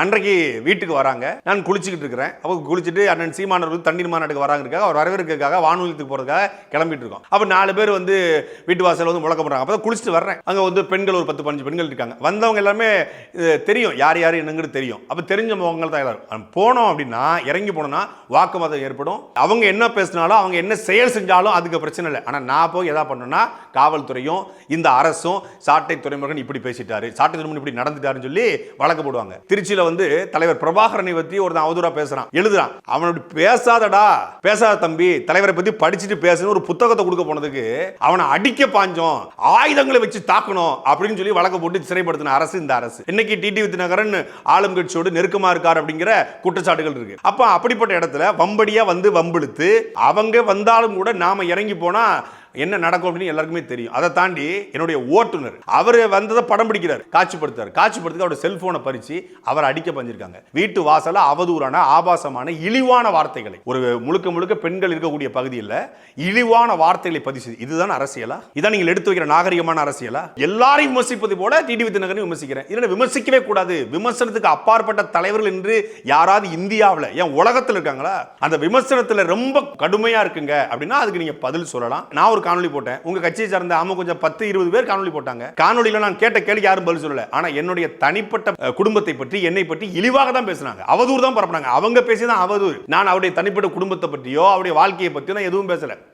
அன்றைக்கு வீட்டுக்கு வராங்க. நான் குளிச்சுக்கிட்டு இருக்கிறேன். அப்போ குளிச்சுட்டு அண்ணன் சீமானவர் தண்ணீர் மாநாட்டுக்கு வராங்கிறதுக்காக அவர் வரவேற்கிறதுக்காக வானொலியத்துக்கு போகிறதுக்காக கிளம்பிட்டு இருக்கோம். அப்போ நாலு பேர் வந்து வீட்டு வாசலில் வந்து முழக்க போடுறாங்க. அப்போ குளிச்சுட்டு வர்றேன். அங்கே வந்து பெண்கள் ஒரு பத்து பதினஞ்சு பெண்கள் இருக்காங்க. வந்தவங்க எல்லாமே இது தெரியும். யார் யார் என்னங்கிறது தெரியும். அப்போ தெரிஞ்ச முகங்கள் தான் எல்லாரும். போனோம் அப்படின்னா இறங்கி போனோம்னா வாக்குவாதம் ஏற்படும். அவங்க என்ன பேசினாலும் அவங்க என்ன செயல் செஞ்சாலும் அதுக்கு பிரச்சனை இல்லை. ஆனால் நான் போய் எதா பண்ணேன்னா காவல்துறையும் இந்த அரசும் சாட்டை துறைமுருகன் இப்படி பேசிட்டாரு. சாட்டை துறைமுகன் இப்படி நடந்துட்டாருன்னு சொல்லி வழக்கு போடுவாங்க. திருச்சியில் வந்து தலைவர் பிரபாகரனை பத்தி ஒருத்தன் அவதூறா பேசுறான் எழுதுறான். அவனோட பேசாதடா. பேசாத தம்பி தலைவரை பத்தி படிச்சுட்டு பேசணும் ஒரு புத்தகத்தை கொடுக்க போனதுக்கு அவனை அடிக்க பாஞ்சோம் ஆயுதங்களை வச்சு தாக்கணும் அப்படின்னு சொல்லி வழக்கு போட்டு சிறைப்படுத்தின அரசு இந்த அரசு. இன்னைக்கு டிடி வித்நகரன் ஆளும் கட்சியோடு நெருக்கமா இருக்கார் அப்படிங்கிற குற்றச்சாட்டுகள் இருக்கு. அப்ப அப்படிப்பட்ட இடத்துல வம்படியா வந்து வம்பிழுத்து அவங்க வந்தாலும் கூட நாம இறங்கி போனா என்ன நடக்கும் அப்படின்னு எல்லாருக்குமே தெரியும். அதை தாண்டி என்னுடைய ஓட்டுநர் அவர் வந்ததை படம் பிடிக்கிறார் காட்சிப்படுத்தார் காட்சிப்படுத்தி அவருடைய செல்போனை பறித்து அவர் அடிக்க பஞ்சிருக்காங்க வீட்டு வாசல அவதூறான ஆபாசமான இழிவான வார்த்தைகளை. ஒரு முழுக்க முழுக்க பெண்கள் இருக்கக்கூடிய பகுதியில் இழிவான வார்த்தைகளை பதிவு செய்து இதுதான் அரசியலா? இதான் நீங்கள் எடுத்து வைக்கிற நாகரிகமான அரசியலா? எல்லாரையும் விமர்சிப்பது போல டிடி வித்நகரையும் விமர்சிக்கிறேன். இதில் விமர்சிக்கவே கூடாது. விமர்சனத்துக்கு அப்பாற்பட்ட தலைவர்கள் என்று யாராவது இந்தியாவில் ஏன் உலகத்தில் இருக்காங்களா? அந்த விமர்சனத்தில் ரொம்ப கடுமையா இருக்குங்க. அப்படின்னா அதுக்கு நீங்க பதில் சொல்லலாம். நான் ஒரு காணொலி போட்டேன். உங்க கட்சியை சார்ந்த ஆமா கொஞ்சம் பத்து இருபது பேர் காணொலி போட்டாங்க. காணொலியில நான் கேட்ட கேள்வி யாரும் பதில் சொல்லல. ஆனா என்னுடைய தனிப்பட்ட குடும்பத்தை பற்றி என்னை பற்றி இழிவாக தான் பேசுனாங்க. அவதூறு தான் பரப்புனாங்க. அவங்க பேசி தான் அவதூறு. நான் அவருடைய தனிப்பட்ட குடும்பத்தை பற்றியோ அவருடைய வாழ்க்கையை பற்றியோ நான் எதுவும் பேசல.